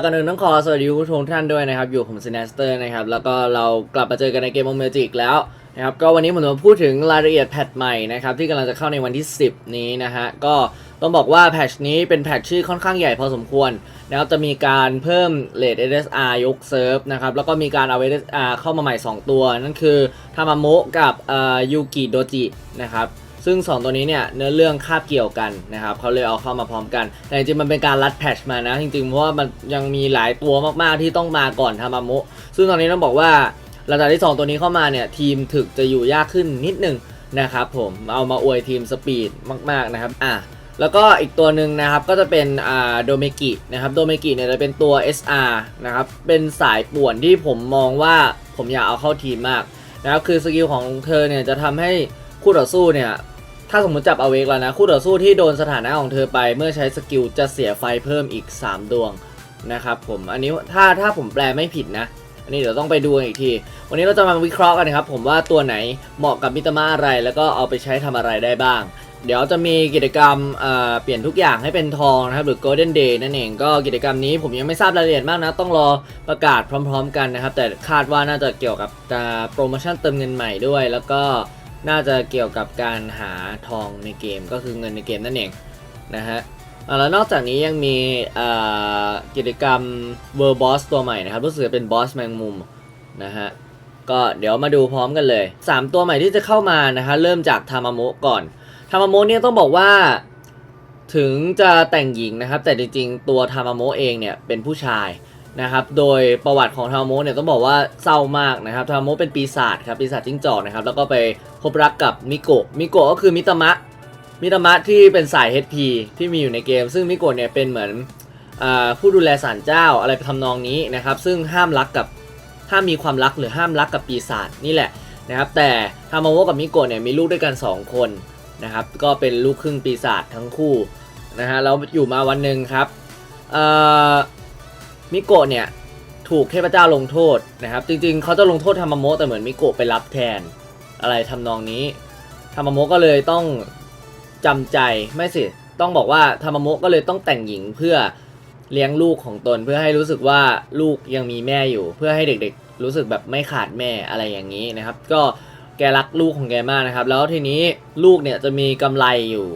เอาละกันหนึ่งต้องขอสวัสดีผู้ชมทุกท่านด้วยนะครับ อยู่ผมซินสเตอร์นะครับ แล้วก็เรากลับมาเจอกันในเกมโอเมจิกแล้วนะครับ ก็วันนี้ผมจะมาพูดถึงรายละเอียดแพทใหม่นะครับ ที่กำลังจะเข้าในวันที่ 10 นี้นะฮะ ก็ต้องบอกว่าแพทนี้เป็นแพทชื่อค่อนข้างใหญ่พอสมควรนะครับ จะมีการเพิ่มเลท SSR ยกเซิร์ฟนะครับ แล้วก็มีการเอา SSR เข้ามาใหม่ 2 ตัว นั่นคือทามาโมะกับยูกิโดจินะครับ ซึ่ง 2 ตัวนี้เนี่ยเนื้อเรื่องคาบเกี่ยวกันนะครับเขาเลยเอาเข้ามาพร้อมกัน แต่จริงๆมันเป็นการรัดแพทชมานะ จริงๆ เพราะว่ามันยังมีหลายตัวมากๆที่ต้องมาก่อนทามามะซึ่งตอนนี้ต้องบอกว่าหลังจากที่ 2 ตัวนี้เข้ามาเนี่ยทีมถึกจะอยู่ยากขึ้นนิดนึงนะครับผมเอามาอวยทีมสปีดมากๆนะครับอะแล้วก็อีกตัวหนึ่งนะครับก็จะเป็นอ่าโดเมกินะครับโดเมกิเนี่ยจะเป็นตัว SR นะครับเป็นสายป่วนที่ผมมองว่าผมอยากเอาเข้าทีมมากนะครับคือสกิลของเธอเนี่ยจะทำให้คู่ต่อสู้เนี่ย ถ้าสมมติจับอเวกแล้วนะ คู่ต่อสู้ที่โดนสถานะของเธอไป เมื่อใช้สกิลจะเสียไฟเพิ่มอีก 3 ดวงนะครับผมอันนี้ถ้าถ้าผมแปลไม่ผิดนะ อันนี้เดี๋ยวต้องไปดูอีกที วันนี้เราจะมาวิเคราะห์กันนะครับ ผมว่าตัวไหนเหมาะกับมิตรมาอะไร แล้วก็เอาไปใช้ทำอะไรได้บ้าง เดี๋ยวจะมีกิจกรรมเเปลี่ยนทุกอย่างให้เป็นทองนะครับหรือ Golden Day นั่นเองก็กิจกรรมนี้ผมยังไม่ทราบรายละเอียดมากนะ ต้องรอประกาศพร้อม ๆ กันนะครับ แต่คาดว่าน่าจะเกี่ยวกับการโปรโมชั่นเติมเงินใหม่ด้วย แล้วก็ น่าจะเกี่ยวกับการหาทองในเกมก็คือเงินในเกมนั่นเองนะฮะแล้วนอกจากนี้ยังมีกิจกรรม World Boss ตัวใหม่นะครับรู้สึกจะเป็น Boss แมงมุมนะฮะก็เดี๋ยวมาดูพร้อมกันเลย 3 ตัวใหม่ที่จะเข้ามานะฮะเริ่มจากทามาโมะก่อนทามาโมะเนี่ยต้องบอกว่าถึงจะแต่งหญิงนะครับ แต่จริงๆ ตัวทามาโมะเองเนี่ยเป็นผู้ชาย นะครับ โดยประวัติของทาโมะเนี่ยต้องบอกว่าเศร้ามากนะครับทาโมะเป็นปีศาจครับปีศาจจิ้งจอกนะครับแล้วก็ไปพบรักกับมิโกะมิโกะก็คือมิตามะมิตามะที่เป็นสาย HP ที่มีอยู่ในเกม ซึ่งมิโกะเนี่ยเป็นเหมือนอผู้ดูแลศาลเจ้าอะไรทำนองนี้นะครับ ซึ่งห้ามรักกับห้ามมีความรักหรือห้ามรักกับปีศาจนี่แหละนะครับ แต่ทามาโมะกับมิโกะเนี่ยมีลูกด้วยกัน 2 คนนะครับ ก็เป็นลูกครึ่งปีศาจทั้งคู่นะฮะแล้วอยู่มาวันหนึ่งครับ มิโกะเนี่ยถูกเทพเจ้าลงโทษนะครับ จริงๆ เขาจะลงโทษทามาโมะแต่เหมือนมิโกะไปรับแทน อะไรทำนองนี้ทามาโมะก็เลยต้องจำใจไม่สิต้องบอกว่าธรรมโมะก็เลยต้องแต่งหญิงเพื่อเลี้ยงลูกของตนเพื่อให้รู้สึกว่าลูกยังมีแม่อยู่ เพื่อให้เด็กๆ รู้สึกแบบไม่ขาดแม่อะไรอย่างนี้นะครับ ก็แกรักลูกของแกมากนะครับ แล้วทีนี้ลูกเนี่ยจะมีกำไรอยู่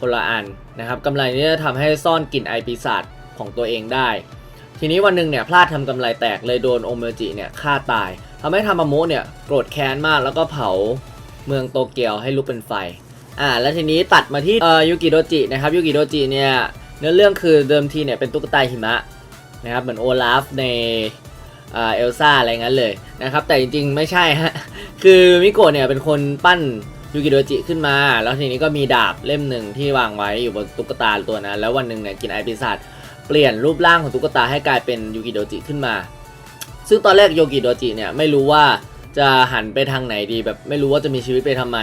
คนละอันนะครับกำไรนี้จะทำให้ซ่อนกลิ่นไอปีศาจของตัวเองได้ ทีนี้วันหนึ่งเนี่ยพลาดทำกำไรแตกเลยโดนโอเมจิเนี่ยฆ่าตายทำให้ธรรมโมะเนี่ยโกรธแค้นมากแล้วก็เผาเมืองโตเกียวให้ลุกเป็นไฟอ่าแล้วทีนี้ตัดมาที่เอ่อยูกิโดจินะครับยูกิโดจิเนี่ยเนื้อเรื่องคือเดิมทีเนี่ยเป็นตุ๊กตาหิมะนะครับเหมือนโอลาฟในเอ่อเอลซ่าอะไรงั้นเลยนะครับแต่จริงๆไม่ใช่ฮะคือมิโกะเนี่ยเป็นคนปั้นยูกิโดจิขึ้นมา แล้วทีนี้ก็มีดาบเล่มหนึ่งที่วางไว้อยู่บนตุ๊กตาตัวนั้น แล้ววันหนึ่งเนี่ยกินไอปีศาจ เปลี่ยนรูปร่างของตุ๊กตาให้กลายเป็นยูกิโดจิขึ้นมา ซึ่งตอนแรกโยกิโดจิเนี่ยไม่รู้ว่าจะหันไปทางไหนดีแบบไม่รู้ว่าจะมีชีวิตไปทำไม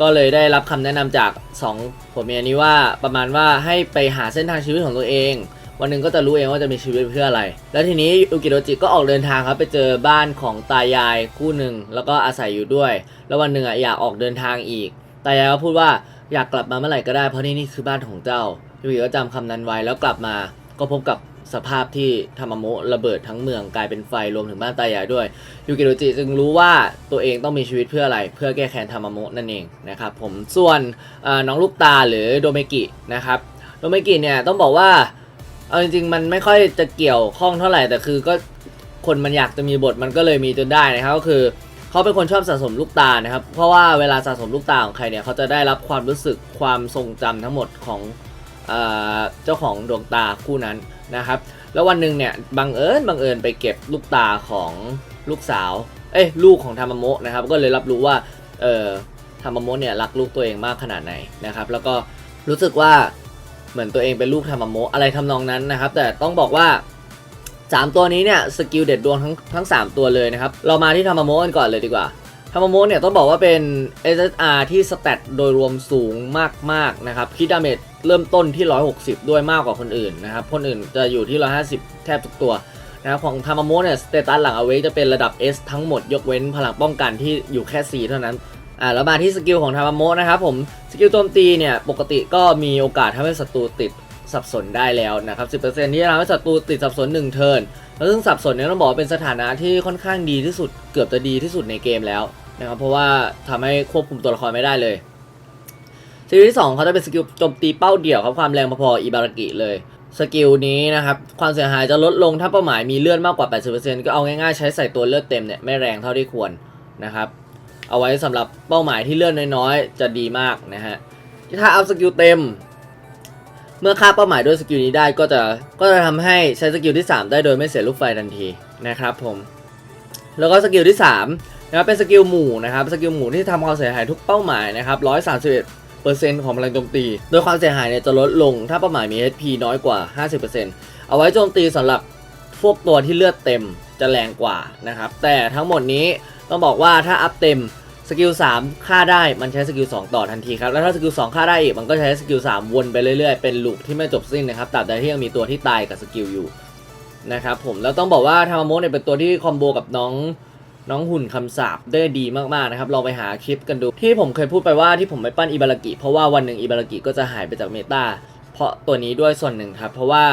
ก็เลยได้รับคำแนะนำจาก2ผัวเมียนี้ว่าประมาณว่าให้ไปหาเส้นทางชีวิตของตัวเอง วันหนึ่งก็จะรู้เองว่าจะมีชีวิตเพื่ออะไร แล้วทีนี้อุกิโดจิก็ออกเดินทางครับไปเจอบ้านของตายายคู่หนึ่งแล้วก็อาศัยอยู่ด้วย แล้ววันหนึ่งอะอยากออกเดินทางอีก ตายายก็พูดว่าอยากกลับมาเมื่อไหร่ก็ได้เพราะนี่นี่คือบ้านของเจ้า ยูกิก็จำคำนั้นไว้แล้วกลับมาก็พบกับสภาพที่ธรรมโมะระเบิดทั้งเมืองกลายเป็นไฟรวมถึงบ้านตายายด้วยยูกิโดจิจึงรู้ว่าตัวเองต้องมีชีวิตเพื่ออะไร เพื่อแก้แค้นธรรมโมะนั่นเองนะครับผมส่วนน้องลูกตาหรือโดเมกินะครับโดเมกิเนี่ยต้องบอกว่าเอาจริงๆมันไม่ค่อยจะเกี่ยวข้องเท่าไหร่แต่คือก็คนมันอยากจะมีบทมันก็เลยมีจนได้นะครับก็คือเขาเป็นคนชอบสะสมลูกตานะครับเพราะว่าเวลาสะสมลูกตาของใครเนี่ยเขาจะได้รับความรู้สึกความทรงจำทั้งหมดของ เจ้าของดวงตาคู่นั้นนะครับ แล้ววันหนึ่งเนี่ยบังเอิญบังเอิญไปเก็บลูกตาของลูกสาว เอ้ยลูกของธรรมโมะนะครับ ก็เลยรับรู้ว่าเออธรรมโมะเนี่ยรักลูกตัวเองมากขนาดไหนนะครับ แล้วก็รู้สึกว่าเหมือนตัวเองเป็นลูกธรรมโมะอะไรทำนองนั้นนะครับ แต่ต้องบอกว่า 3 ตัวนี้เนี่ยสกิลเด็ดดวงทั้งทั้ง 3 ตัวเลยนะครับ เรามาที่ธรรมโมะกันก่อนเลยดีกว่า ธรรมโมะเนี่ยต้องบอกว่าเป็น SSR ที่สเตตโดยรวมสูงมากๆนะครับคิดดาเมจเริ่มต้นที่ 160 ด้วยมากกว่าคนอื่นนะครับ คนอื่นจะอยู่ที่ 150 แทบทุกตัวนะครับของธรรมโมะเนี่ยสเตตัสหลังเอาไว้จะเป็นระดับ S ทั้งหมดยกเว้นพลังป้องกันที่อยู่แค่ C เท่านั้นอ่าแล้วมาที่สกิลของธรรมโมะนะครับผมสกิลโจมตีเนี่ยปกติก็มีโอกาสทำให้ศัตรูติดสับสนได้แล้วนะครับ 10%ที่ทำให้ศัตรูติดสับสน 1 เทิร์นแล้วซึ่งสับสนเนี่ยต้องบอกเป็นสถานะที่ค่อนข้างดีที่สุดเกือบจะดีที่สุดในเกมแล้ว นะครับเพราะว่าทำให้ควบคุมตัวละครไม่ได้เลยสกิลที่2เขาจะเป็นสกิลโจมตีเป้าเดี่ยวครับความแรงพอๆอิบารากิเลยสกิลนี้นะครับความเสียหายจะลดลงถ้าเป้าหมายมีเลือดมากกว่า 80%ก็เอาง่ายๆใช้ใส่ตัวเลือดเต็มเนี่ยไม่แรงเท่าที่ควรนะครับเอาไว้สำหรับเป้าหมายที่เลื่อนน้อยๆ จะดีมากนะฮะ ถ้าอัพสกิลเต็ม เมื่อฆ่าเป้าหมายด้วยสกิลนี้ได้ก็จะก็จะทำให้ใช้สกิลที่ 3 ได้โดยไม่เสียลูกไฟทันทีนะครับผม แล้วก็สกิลที่3 นะครับเป็นสกิลหมู่นะครับสกิลหมู่ที่ทำความเสียหายทุกเป้าหมายนะครับ131เปอร์เซ็นต์ของพลังโจมตี โดยความเสียหายเนี่ยจะลดลงถ้าเป้าหมายมี HP น้อยกว่า 50%เอาไว้โจมตีสำหรับพวกตัวที่เลือดเต็มจะแรงกว่านะครับ แต่ทั้งหมดนี้ต้องบอกว่าถ้าอัพเต็มสกิล3ฆ่าได้มันใช้สกิล2ต่อทันทีครับ แล้วถ้าสกิล2ฆ่าได้อีกมันก็ใช้สกิล3วนไปเรื่อยๆ เป็นลูปที่ไม่จบสิ้นนะครับตราบใดที่ยังมีตัวที่ตายกับสกิลอยู่นะครับผม แล้วต้องบอกว่าทามาโมเนี่ยเป็นตัวที่คอมโบกับน้อง น้องหุ่นคำสาปได้ดีมากๆนะครับลองไปหาคลิปกันดู ที่ผมเคยพูดไปว่าที่ผมไม่ปั้นอิบารากิเพราะว่าวันหนึ่งอิบารากิก็จะหายไปจากเมตาเพราะตัวนี้ด้วยส่วนหนึ่งครับ เพราะว่า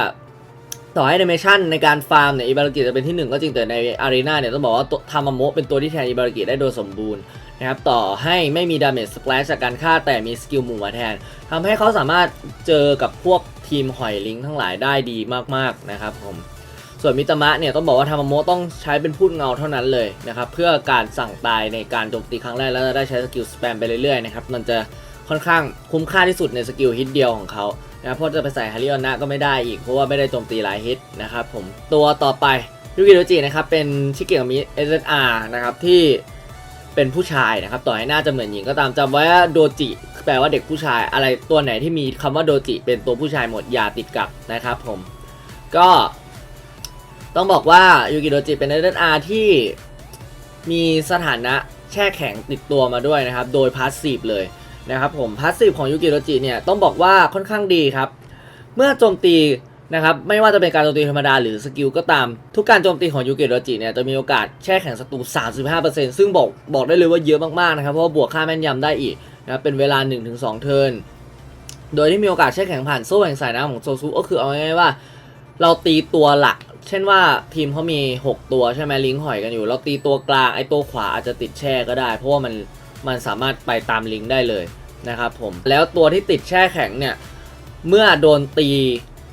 ต่อให้ a น i เมชันในการฟาร์มเนี่ยอิบารากิจะเป็นที่หนึ่งก็จริงแต่ในอารีนาเนี่ยต้องบอกว่าทามาโมะเป็นตัวที่แทนอิบารากิได้โดยสมบูรณ์นะครับต่อให้ไม่มีดาเมจส p ลชจากการฆ่าแต่มีสกิลหมู่มาแทนทำให้เขาสามารถเจอกับพวกทีมหอยลิงทั้งหลายได้ดีมากๆนะครับผม ส่วนมิตามะเนี่ยต้องบอกว่าทามาโมต้องใช้เป็นพูดเงาเท่านั้นเลยนะครับเพื่อการสั่งตายในการโจมตีครั้งแรกแล้วจะได้ใช้สกิลสแปมไปเรื่อยๆนะครับมันจะค่อนข้างคุ้มค่าที่สุดในสกิลฮิตเดียวของเขานะเพราะจะไปใส่ฮาริออนะก็ไม่ได้อีกเพราะว่าไม่ได้โจมตีหลายฮิตนะครับผมตัวต่อไปยูกิโดจินะครับเป็นชิเกะมิเอสอาร์นะครับที่เป็นผู้ชายนะครับต่อให้หน้าจะเหมือนหญิงก็ตามจำไว้ว่าโดจิแปลว่าเด็กผู้ชายอะไรตัวไหนที่มีคำว่าโดจิเป็นตัวผู้ชายหมดอย่าติดกับนะครับผมก็ ต้องบอกว่ายูกิโดจิเป็นเอเดนอาร์ที่มีสถานะแช่แข็งติดตัวมาด้วยนะครับ โดยพาสซีฟเลยนะครับผมพาสซีฟของยูกิโดจิเนี่ยต้องบอกว่าค่อนข้างดีครับ เมื่อโจมตีนะครับไม่ว่าจะเป็นการโจมตีธรรมดาหรือสกิลก็ตาม ทุกการโจมตีของยูกิโดจิเนี่ยจะมีโอกาสแช่แข็งศัตรู 35%ซึ่งบอกบอกได้เลยว่าเยอะมากๆนะครับเพราะว่าบวกค่าแม่นยำได้อีกนะครับเป็นเวลา 1-2 เทิร์นโดยที่มีโอกาสแช่แข็งผ่านโซ่แห่งสายน้ำของโซซุก็คือเอาง่ายๆว่า เราตีตัวหลัก เช่นว่าทีมเขามี 6 ตัวใช่ไหมลิงก์หอยกันอยู่ เราตีตัวกลางไอ้ตัวขวาอาจจะติดแช่ก็ได้ เพราะว่ามันมันสามารถไปตามลิงก์ได้เลยนะครับผมแล้วตัวที่ติดแช่แข็งเนี่ย เมื่อโดนตี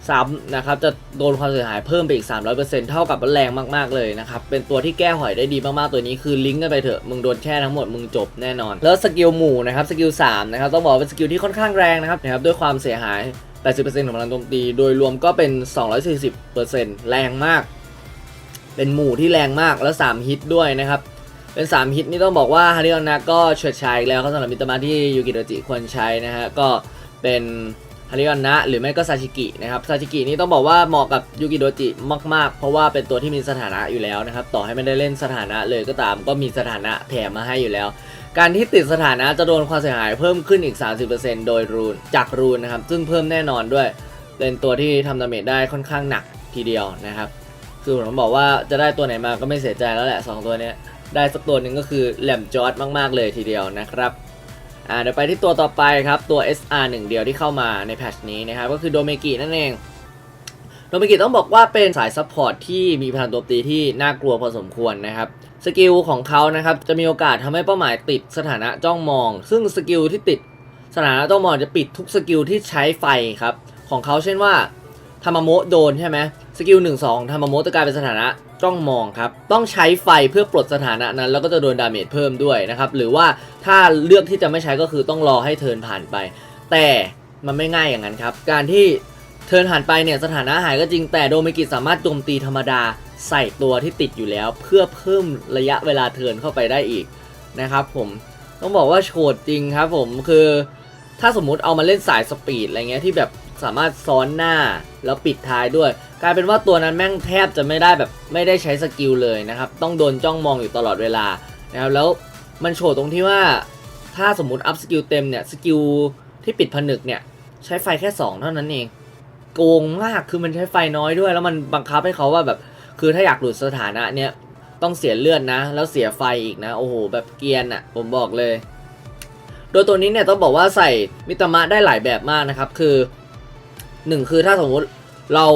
ซ้ำนะครับจะโดนความเสียหายเพิ่มไปอีก 300%เท่ากับแรงมากๆเลยนะครับ เป็นตัวที่แก้หอยได้ดีมากๆตัวนี้คือลิงก์กันไปเถอะ มึงโดนแช่ทั้งหมดมึงจบแน่นอน แล้วสกิลหมู่นะครับสกิล3นะครับต้องบอกว่าเป็นสกิลที่ค่อนข้างแรงนะครับนะครับด้วยความเสียหาย 80%ของพลังโจมตีโดยรวมก็เป็น 240%แรงมาก เป็นหมู่ที่แรงมากแล้ว 3 ฮิตด้วยนะครับ เป็น 3 ฮิตนี่ต้องบอกว่าฮาริออนะก็เฉิดฉายอีกแล้วเขาสำหรับมิตรมาที่ยูกิโดจิควรใช้นะฮะก็เป็นฮาริออนนะหรือไม่ก็ซาชิกินะครับซาชิกินี่ต้องบอกว่าเหมาะกับยูกิโดจิมากๆ เพราะว่าเป็นตัวที่มีสถานะอยู่แล้วนะครับต่อให้ไม่ได้เล่นสถานะเลยก็ตามก็มีสถานะแถมมาให้อยู่แล้ว การที่ติดสถานะจะโดนความเสียหายเพิ่มขึ้นอีก 30%โดยรูนจากรูนนะครับ ซึ่งเพิ่มแน่นอนด้วย เป็นตัวที่ทำดาเมจได้ค่อนข้างหนักทีเดียวนะครับ คือผมบอกว่าจะได้ตัวไหนมาก็ไม่เสียใจแล้วแหละสองตัวนี้ได้สักตัวหนึ่งก็คือแหลมจอร์ดมาก ๆ เลยทีเดียวนะครับอ่าเดี๋ยวไปที่ตัวต่อไปครับ ตัว SR หนึ่งเดียวที่เข้ามาในแพทชนี้นะครับก็คือโดเมกินั่นเอง โดเมกิต้องบอกว่าเป็นสายซัพพอร์ตที่มีพลังโจมตีที่น่ากลัวพอสมควรนะครับสกิลของเขานะครับจะมีโอกาสทำให้เป้าหมายติดสถานะจ้องมอง ซึ่งสกิลที่ติดสถานะจ้องมองจะปิดทุกสกิลที่ใช้ไฟครับของเขาเช่นว่าทามโมโดนใช่ไหมสกิลหนึ่งสองทามโมจะกลายเป็นสถานะจ้องมองครับต้องใช้ไฟเพื่อปลดสถานะนั้น แล้วก็จะโดนดาเมจเพิ่มด้วยนะครับหรือว่าถ้าเลือกที่จะไม่ใช้ก็คือต้องรอให้เทินผ่านไป แต่มันไม่ง่ายอย่างนั้นครับ การที่ เทิร์นผ่านไปเนี่ยสถานะหายก็จริงแต่โดเมกิสามารถโจมตีธรรมดาใส่ตัวที่ติดอยู่แล้ว เพื่อเพิ่มระยะเวลาเทิร์นเข้าไปได้อีกนะครับผมต้องบอกว่าโฉดจริงครับผมคือถ้าสมมุติเอามาเล่นสายสปีดอะไรเงี้ยที่แบบสามารถซ้อนหน้าแล้วปิดท้ายด้วย กลายเป็นว่าตัวนั้นแม่งแทบจะไม่ได้แบบไม่ได้ใช้สกิลเลยนะครับ ต้องโดนจ้องมองอยู่ตลอดเวลานะครับแล้วมันโชว์ตรงที่ว่า ถ้าสมมติอัพสกิลเต็มเนี่ยสกิลที่ปิดผนึกเนี่ยใช้ไฟแค่ 2 เท่านั้นเอง โกงมากคือมันใช้ไฟน้อยด้วย แล้วมันบังคับให้เขาว่าแบบ คือถ้าอยากหลุดสถานะเนี่ยต้องเสียเลือดนะ แล้วเสียไฟอีกนะ โอ้โห แบบเกียนอะ่ะ ผมบอกเลย โดยตัวนี้เนี่ยต้องบอกว่าใส่มิตามะได้หลายแบบมากนะครับ คือหนึ่งคือถ้าสมมุติเรา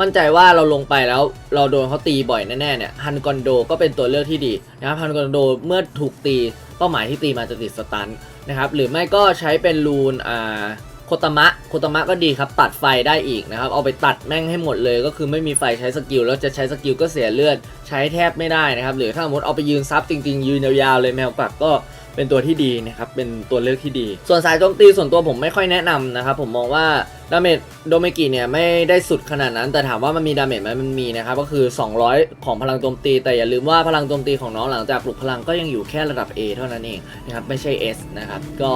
มั่นใจว่าเราลงไปแล้วเราโดนเขาตีบ่อยแน่ๆเนี่ยฮันกอนโดก็เป็นตัวเลือกที่ดีนะครับฮันกอนโดเมื่อถูกตีเป้าหมายที่ตีมาจะติดสตันนะครับหรือไม่ก็ใช้เป็นรูนอ่า คตมะโคตมะก็ดีครับ ตัดไฟได้อีกนะครับ เอาไปตัดแม่งให้หมดเลย ก็คือไม่มีไฟใช้สกิลแล้วจะใช้สกิลก็เสียเลือด ใช้แทบไม่ได้นะครับ หรือถ้าสมมติเอาไปยืนซับจริงๆ ยืนยาวๆเลยแมวกวักก็เป็นตัวที่ดีนะครับ เป็นตัวเลือกที่ดี ส่วนสายโจมตีส่วนตัวผมไม่ค่อยแนะนำนะครับ ผมมองว่าดาเมจโดเมกิเนี่ยไม่ได้สุดขนาดนั้น แต่ถามว่ามันมีดาเมจไหมมันมีนะครับ ก็คือ 200 ของพลังโจมตี แต่อย่าลืมว่าพลังโจมตีของน้องหลังจากปลุกพลังก็ยังอยู่แค่ระดับ A เท่านั้นเองนะครับ ไม่ใช่ S นะครับ ก็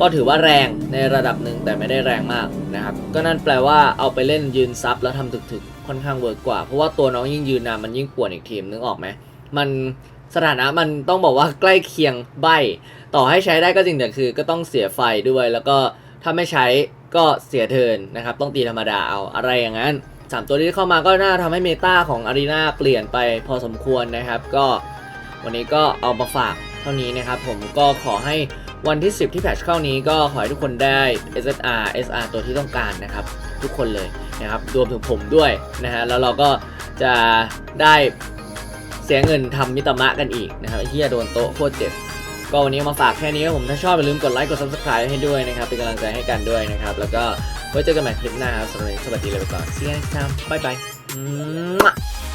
ก็ถือว่าแรงในระดับหนึ่งแต่ไม่ได้แรงมากนะครับ ก็นั่นแปลว่าเอาไปเล่นยืนซับแล้วทำถึกๆ ค่อนข้างเวิร์กกว่า เพราะว่าตัวน้องยิ่งยืนนานมันยิ่งป่วนอีกทีมนึกออกไหมมันสถานะมันต้องบอกว่าใกล้เคียงใบ ต่อให้ใช้ได้ก็จริงแต่คือ ก็ต้องเสียไฟด้วย แล้วก็ถ้าไม่ใช้ก็เสียเทินนะครับ ต้องตีธรรมดาเอาอะไรอย่างนั้นสามตัวที่เข้ามาก็น่าทำให้เมตาของอารีนาเปลี่ยนไปพอสมควรนะครับ ก็วันนี้ก็เอามาฝากเท่านี้นะครับ ผมก็ขอให้ วันที่ 10 ที่แพทช์เข้านี้ก็ขอให้ทุกคนได้ SSR SR ตัวที่ต้องการนะครับ ทุกคนเลยนะครับรวมถึงผมด้วยนะฮะแล้วเราก็จะได้เสียเงินทำมิตรมะกันอีกนะครับที่จะโดนโต๊ะโคตรเจ็บก็วันนี้มาฝากแค่นี้ครับผมถ้าชอบอย่าลืมกดไลค์กด subscribe ให้ด้วยนะครับ เป็นกำลังใจให้กันด้วยนะครับ แล้วก็ไว้เจอกันใหม่คลิปหน้าครับสวันนี้สวัสดีเลยไปก่อน see you next time bye bye